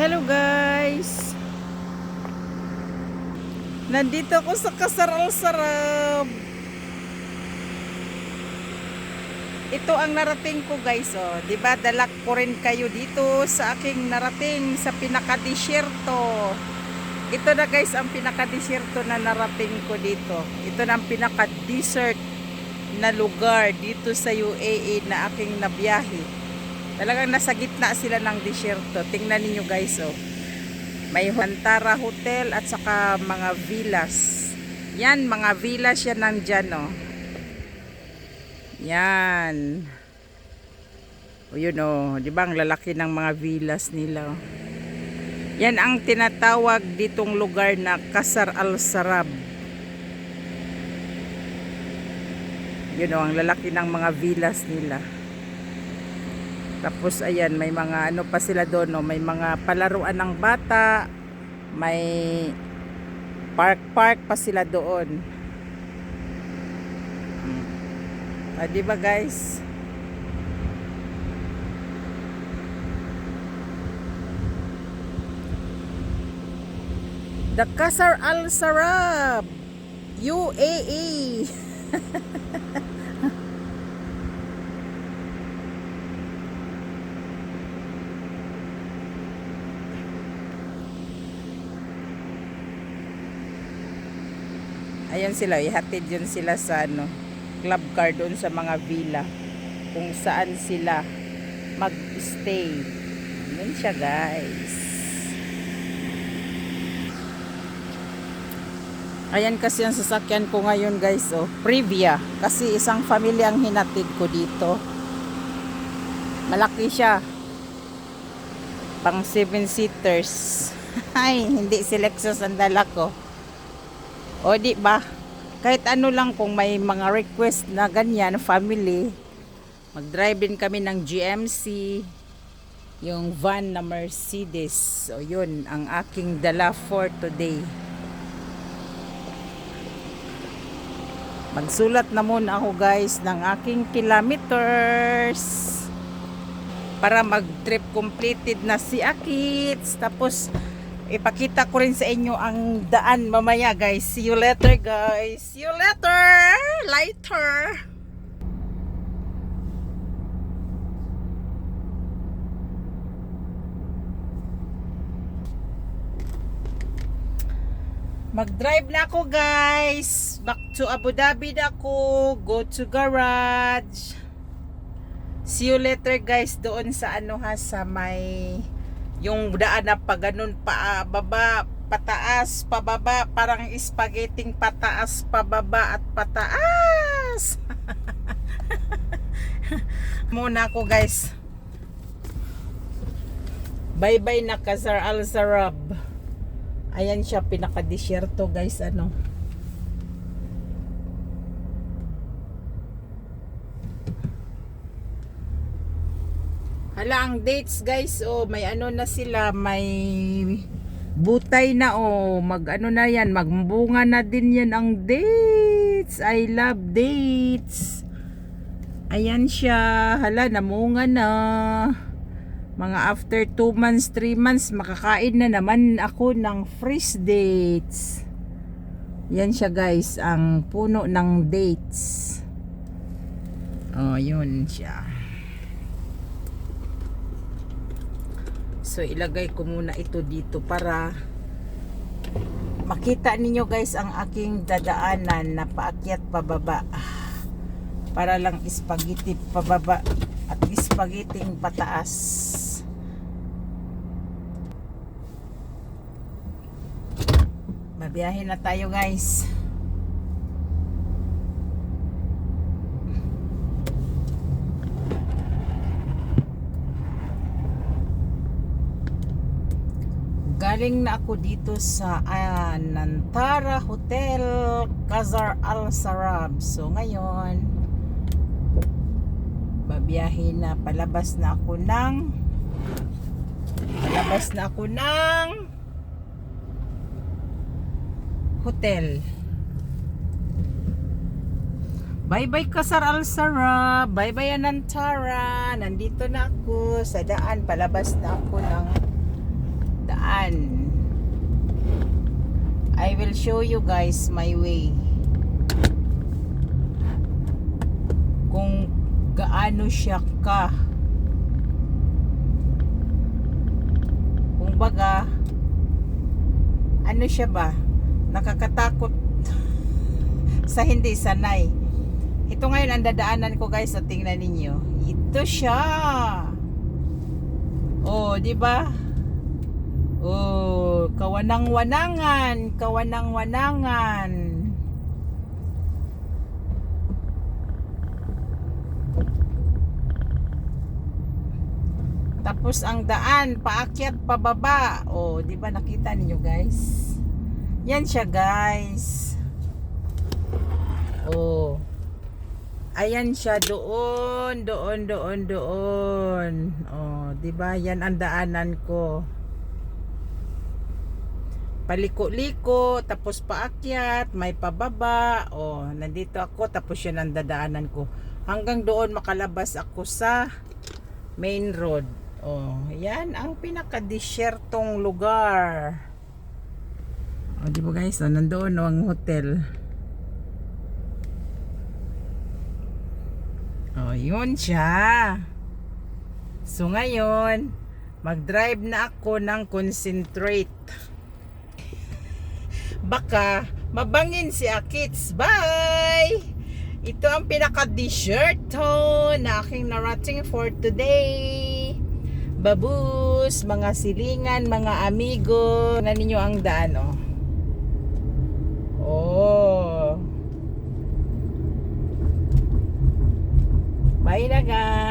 Hello guys! Nandito ako sa Kasaral-Sarab. Ito ang narating ko guys, oh. ba? Dalak ko rin kayo dito sa aking narating sa pinaka-disyerto. Ito na guys ang pinaka-disyerto na narating ko dito. Ito na ang pinaka-desert na lugar dito sa UAE na aking nabiyahe. Talagang nasa gitna sila ng disyerto. Tingnan niyo guys, oh. May Huantara Hotel at saka mga villas. Yan, mga villas yan nandyan, oh. Yan. O yun, oh. Di ba ang lalaki ng mga villas nila, oh. Yan ang tinatawag ditong lugar na Kasar al-Sarab. Yun, oh, ang lalaki ng mga villas nila. Tapos ayan, may mga ano pa sila doon, no? may mga palaruan ng bata, may park-park pa sila doon. Ah, di ba guys? The Kasar Al Sarab UAE Ayan sila, ihatid yun sila sa ano, club car doon sa mga villa kung saan sila mag-stay. Yun siya guys. Ayan kasi ang sasakyan ko ngayon guys, oh, Privia. Kasi isang family ang hinatid ko dito. Malaki siya. Pang 7 seaters. Ay, hindi si Lexus ang dala ko. O di ba? Kahit ano lang kung may mga request na ganyan, family, mag-drive din kami ng GMC, yung van na Mercedes. So yun, ang aking dala for today. Magsulat na muna ako guys ng aking kilometers para mag-trip completed na si Akits. Tapos ipakita ko rin sa inyo ang daan mamaya guys. See you later guys. See you later. Later. Mag-drive na ako guys. Back to Abu Dhabi na ako. Go to garage. See you later guys doon sa ano ha sa may yung daan na pa ganun pa baba pataas pababa parang spaghetti pataas pababa at pataas. Muna ako guys. Bye bye na Kazar Al Sarab ayan siya pinaka disyerto guys ano Hala, ang dates guys, oh, may ano na sila, may butay na, oh, mag ano na yan, magbunga na din yan ang dates. I love dates. Ayan siya, hala, namunga na. Mga after 2 months, 3 months, makakain na naman ako ng fresh dates. Yan siya guys, ang puno ng dates. Oh, yun siya. So ilagay ko muna ito dito para makita ninyo guys ang aking dadaanan na paakyat pababa. Para lang spaghetti pababa at spaghetti pataas. Mabiyahe na tayo guys. Galing na ako dito sa uh, Hotel Kazar Al Sarab. So ngayon, babiyahe na palabas na ako ng palabas na ako ng hotel. Bye-bye Kasar Al Sarab. Bye-bye Anantara. Nandito na ako sa daan. Palabas na ako ng daan. I will show you guys my way. Kung gaano siya ka. Kung baga, ano siya ba? Nakakatakot sa hindi sanay. Ito ngayon ang dadaanan ko guys, so tingnan ninyo. Ito siya. Oh, di ba? Oh, kawanang-wanangan, kawanang-wanangan. Tapos ang daan, paakyat, pababa. Oh, di ba nakita ninyo guys? Yan siya guys. Oh. Ayan siya doon, doon, doon, doon. Oh, 'di ba? Yan ang daanan ko. Paliko-liko, tapos paakyat, may pababa. Oh, nandito ako tapos yan ang dadaanan ko. Hanggang doon makalabas ako sa main road. Oh, yan ang pinaka-desyertong lugar. Oh, di ba guys? Oh, nandoon oh, ang hotel. Oh, yun siya. So ngayon, mag-drive na ako ng concentrate. Baka mabangin si Akits. Bye! Ito ang pinaka-dessert to na aking narating for today. Babus, mga silingan, mga amigo. Na ninyo ang daan, oh. Oh. Bye na guys.